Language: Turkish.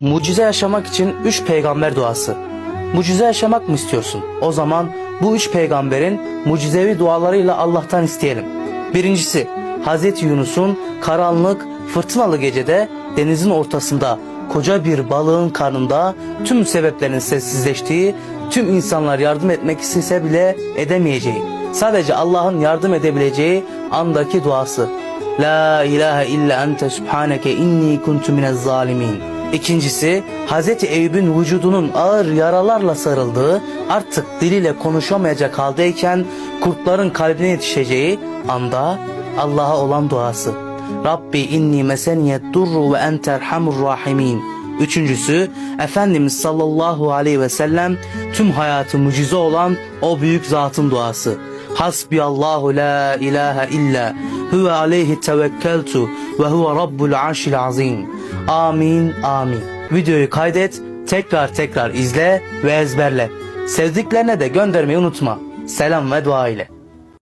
Mucize yaşamak için üç peygamber duası. Mucize yaşamak mı istiyorsun? O zaman bu üç peygamberin mucizevi dualarıyla Allah'tan isteyelim. Birincisi Hazreti Yunus'un karanlık, fırtınalı gecede denizin ortasında koca bir balığın karnında tüm sebeplerin sessizleştiği, tüm insanlar yardım etmek istese bile edemeyeceği, sadece Allah'ın yardım edebileceği andaki duası. La ilahe illa ente subhaneke inni kuntu minez zalimin. İkincisi Hazreti Eyüp'ün vücudunun ağır yaralarla sarıldığı artık diliyle konuşamayacak haldeyken kurtların kalbine yetişeceği anda Allah'a olan duası. Rabbi inni meseniyet durru ve ente erhamur rahimin. Üçüncüsü Efendimiz sallallahu aleyhi ve sellem tüm hayatı mucize olan o büyük zatın duası. Hasbiyallahu la ilahe illa huve aleyhi tevekkeltu ve huve rabbul arşil azim. Amin amin. Videoyu kaydet, tekrar tekrar izle ve ezberle. Sevdiklerine de göndermeyi unutma. Selam ve dua ile.